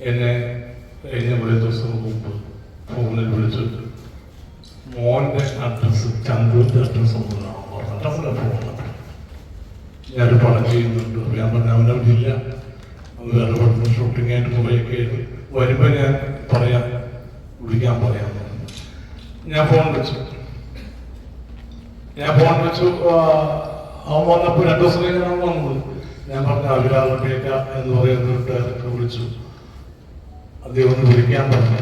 എന്നെ കഴിഞ്ഞ ഒരു ദിവസം മുമ്പ് ഫോണിൽ വിളിച്ചു. മോന്റെ അഡ്രസ്സ് ചന്ദ്രന്റെ അഡ്രസ്സ് ഒന്നാണ് പറഞ്ഞിട്ട് ഫോൺ ഞാനൊരു പടം ചെയ്യുന്നുണ്ട്. ഞാൻ പറഞ്ഞ അവൻ വേറെ പടത്തിന് ഷൂട്ടിംഗ് ആയിട്ട് പോയൊക്കെ ആയിട്ട് വരുമ്പോൾ ഞാൻ പറയാം. വിളിക്കാൻ പറയാം. ഞാൻ ഫോൺ വിളിച്ചു. ഞാൻ ഫോൺ വിളിച്ചു. അവൻ വന്നപ്പോൾ രണ്ടു ദിവസം കഴിഞ്ഞാണ് വന്നത്. ഞാൻ പറഞ്ഞ അഭിലാഷേക്ക എന്ന് പറയുന്ന വിളിച്ചു. അദ്ദേഹം വിളിക്കാൻ പറഞ്ഞു.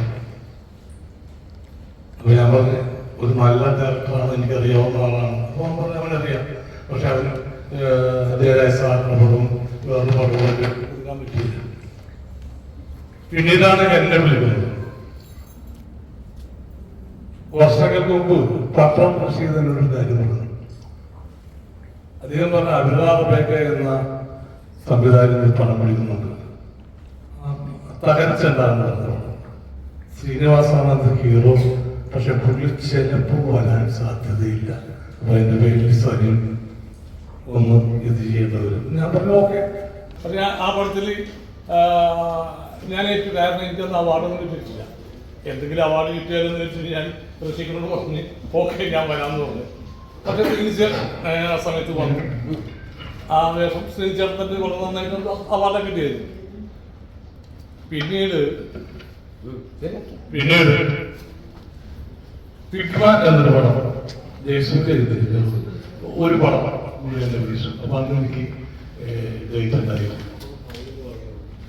അപ്പൊ ഞാൻ പറഞ്ഞു ഒരു നല്ല ഡയറക്ടറാണ് എനിക്കറിയാവുന്ന ആളാണ്. അപ്പൊ അവൻ പറഞ്ഞു അവനറിയാം. പക്ഷെ അവന് അദ്ദേഹം സാറിന്റെ പടവും വേറൊരു പടവും എടുക്കാൻ പറ്റിയില്ല. പിന്നീടാണ് എന്നെ വിളിക്കുന്നത്. വർഷങ്ങൾക്ക് മുമ്പ് പത്രം റഷീദനോട് കാര്യം പറഞ്ഞു. അദ്ദേഹം പറഞ്ഞ അഭിലാഷ് ബേക്ക എന്ന സംവിധായകൻ പണം വിളിക്കുന്നുണ്ട്. തകർച്ച പറഞ്ഞു ശ്രീനിവാസാണ് ഹീറോ പക്ഷെ പുള്ളി ചിലപ്പോൾ വരാൻ സാധ്യതയില്ല. അപ്പൊ അതിന്റെ പേരിൽ സനിൽ ഒന്ന് ഇത് ചെയ്തവരും. ഞാൻ പറഞ്ഞു ഓക്കെ. പക്ഷെ ആ പടത്തിൽ ഞാൻ ഏറ്റവും കാരണം എനിക്കൊന്നും അവാർഡൊന്നും കിട്ടിയിട്ടില്ല. എന്തെങ്കിലും അവാർഡ് കിട്ടിയാലെന്ന് വെച്ചിട്ട് ഞാൻ ഋഷിക്കനോട് പറഞ്ഞ് ഓക്കെ ഞാൻ വരാമെന്ന് പറഞ്ഞു. പക്ഷെ ശ്രീനിച്ച ആ സമയത്ത് വന്നു. ആ വേഷം ശ്രീചേർത്തന്റെ വളരെ നന്നായിട്ട് അവാർഡൊക്കെ കിട്ടിയത് പിന്നീട് പിന്നീട് തിക്മാൻ എന്നൊരു പടം ജയസൂര്യ ഒരു പടം അപ്പൊ അന്ന് എനിക്ക് ഡേറ്റ് ഉണ്ടായിരുന്നു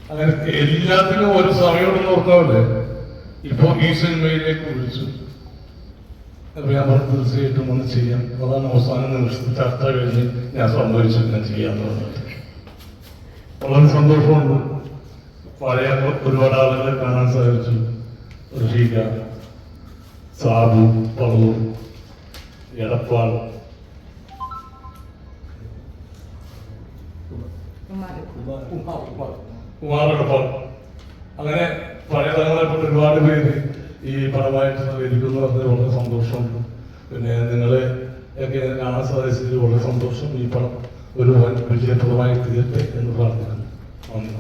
അങ്ങനെ എല്ലാത്തിനും ഒരു സമയമുണ്ടെന്ന് ഓർക്കാവില്ലേ ഇപ്പോ ഈ സിനിമയിലേക്ക് വിളിച്ചു. അപ്പൊ ഞാൻ പറഞ്ഞു തീർച്ചയായിട്ടും ഒന്ന് ചെയ്യാം. അതാണ് അവസാന നിമിഷത്തിൽ ചർച്ച കഴിഞ്ഞ് ഞാൻ സന്തോഷിച്ചു ഞാൻ ചെയ്യാന്ന് പറഞ്ഞിട്ട് വളരെ സന്തോഷമുണ്ട്. പഴയ ഒരുപാട് ആളുകളെ കാണാൻ സാധിച്ചു. ഋഷിക സാബു പളൂർ എടപ്പാൾ. കുമാരടപ്പാൾ അങ്ങനെ പഴയ തലങ്ങളെപ്പെട്ട് ഒരുപാട് പേര് ഈ പടമായിട്ട് ഇരിക്കുന്നു പറഞ്ഞത് വളരെ സന്തോഷമുണ്ട് പിന്നെ നിങ്ങളെ ഒക്കെ കാണാൻ സാധിച്ചതിൽ വളരെ സന്തോഷം. ഈ പടം ഒരു വിജയപ്രദമായി തീരട്ടെ എന്ന് പ്രാർത്ഥിക്കുന്നു. നന്ദി.